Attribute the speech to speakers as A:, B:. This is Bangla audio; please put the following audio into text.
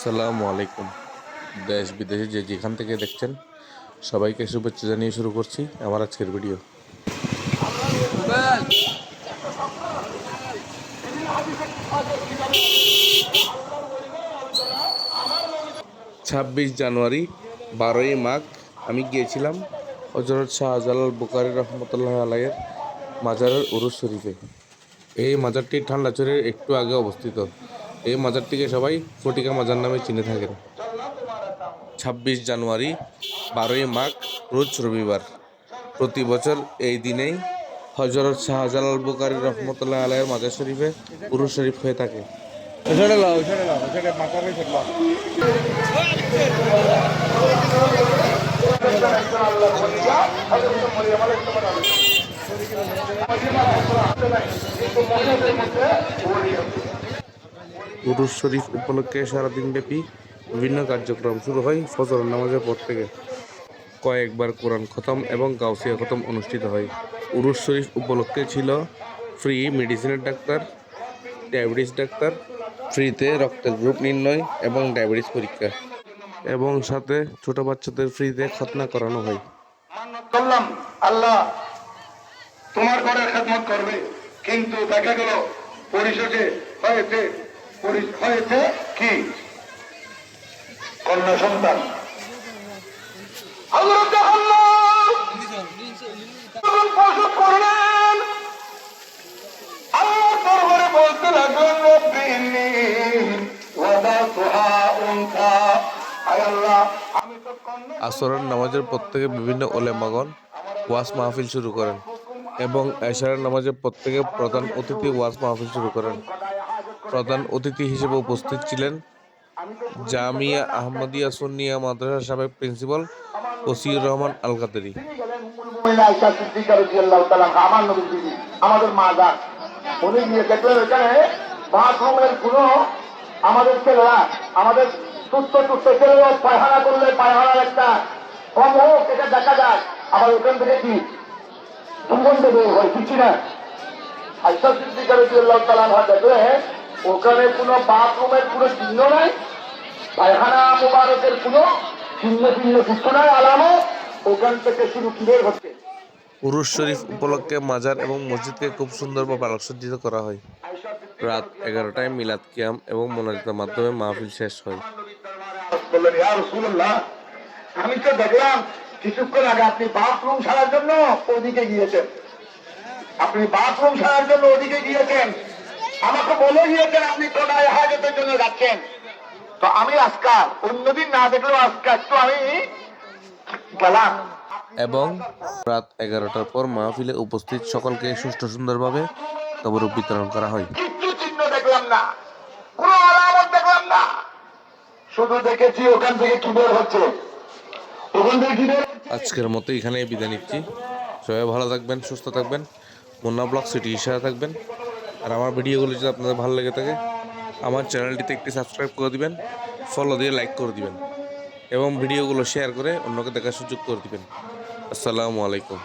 A: আসসালামু আলাইকুম। দেশ বিদেশে যে যেখান থেকে দেখছেন, সবাইকে শুভেচ্ছা জানিয়ে শুরু করছি আমার আজকের ভিডিও। ছাব্বিশ জানুয়ারি, বারোই মাঘ, আমি গিয়েছিলাম হজরত শাহজালাল বুকারি রহমতুল্লাহ আলাইয়ের মাজারের উরুস শরীফে। এই মাজারটি ঠান্ডাচরের একটু আগে অবস্থিত। এই মাজারটিকে সবাই ফটিকা মাজার নামে চিনে থাকেন। ছাব্বিশ জানুয়ারি বারোই মাঘ রোজ রবিবার। প্রতি বছর এই দিনেই হজরত শাহজালাল বুকারি রহমতুল্লাহ আলাইয়ের মাজার শরীফে উরুস শরীফ হয়ে থাকে।
B: ওইখানে
A: উরুস শরীফ উপলক্ষে সারাদিন ব্যাপী বিভিন্ন কার্যক্রম শুরু হয় ফজর নামাজের পর থেকে। কয়েকবার কোরআন খতম এবং গাউসিয়া খতম অনুষ্ঠিত হয়। উরুস শরীফ উপলক্ষে ছিল ফ্রি মেডিসিনের ডাক্তার, ডায়াবেটিস ডাক্তার, ফ্রিতে রক্তের গ্রুপ নির্ণয় এবং ডায়াবেটিস পরীক্ষা এবং সাথে ছোট বাচ্চাদের ফ্রিতে খতনা করানো হয়।
C: করলাম, আল্লাহ তোমার ঘরের খেদমত করবে, কিন্তু দেখা গেল পরিশেষে হয়েছে হয়েছে কি? কন্যা সন্তান।
A: আসরের নামাজের প্রত্যেকে বিভিন্ন ওলেমাগণ ওয়াজ মাহফিল শুরু করেন এবং এশারের নামাজের প্রত্যেকে প্রধান অতিথি ওয়াজ মাহফিল শুরু করেন। প্রধান অতিথি হিসেবে উপস্থিত ছিলেন জামিয়া আহমদিয়া সুন্নিয়া মাদ্রাসার সাবেক প্রিন্সিপাল ওসিউর রহমান আল কাদেরি
C: আমাদের মা যান উনি গিয়ে দেখলেন ওখানে বাথরুমের কোনো আমাদের ছেলেরা আমাদের সুস্থ সুস্থ ছেলেরা পায়খানা করলে পায়খানার একটা কম হোক এটা দেখা যায় আবার ওখান থেকে কি দুর্গন্ধ বের হয়? কিছু না আয়সা সিদ্দিকা রাদিয়াল্লাহু তাআলা আনহা দেখলেন ওখানে কোনো বাথরুমের কোনো চিহ্ন নাই পায়খানা মোবারকের কোনো চিহ্ন চিহ্ন কিছু নাই আলামত ওখান থেকে শুরু কি বের হচ্ছে?
A: উরুস শরীফ উপলক্ষে মাজার এবং মসজিদকে খুব সুন্দরভাবে আলোকসজ্জিত করা হয়। রাত এগারোটায় মিলাদ কিয়াম এবং মোনাজাতের মাধ্যমে মাহফিল শেষ হয়।
C: আমি তো দেখলাম কিছুক্ষণ আগে আপনি বাথরুম সারার জন্য ওদিকে গিয়েছেন। আপনি বাথরুম সারার জন্য ওদিকে গিয়েছেন। আমাকে বলে গিয়েছেন আপনি কোনায় হাজতের জন্য যাচ্ছেন। তো আমি আজকাল অন্যদিন না দেখলেও আজকাল একটু আমি গেলাম।
A: এবং রাত এগারোটার পর মাহফিলে উপস্থিত সকলকে সুষ্ঠু সুন্দরভাবে তবরূপ বিতরণ করা হয়।
C: কিচ্ছু চিহ্ন দেখলাম না। কোনো আলামত দেখলাম না। শুধু দেখেছি ওখান থেকে কি বের হচ্ছে। ওখান থেকে কি বের
A: আজকের মতো এখানেই বিদায় নিচ্ছি। সবাই ভালো থাকবেন সুস্থ থাকবেন। মুন্না ব্লক সিটি ইশারা থাকবেন। আর আমার ভিডিওগুলো যদি আপনাদের ভালো লেগে থাকে, আমার চ্যানেলটিতে একটি সাবস্ক্রাইব করে দিবেন ফলো দিয়ে লাইক করে দিবেন, এবং ভিডিওগুলো শেয়ার করে অন্যকে দেখার সুযোগ করে দিবেন। আসসালামু আলাইকুম।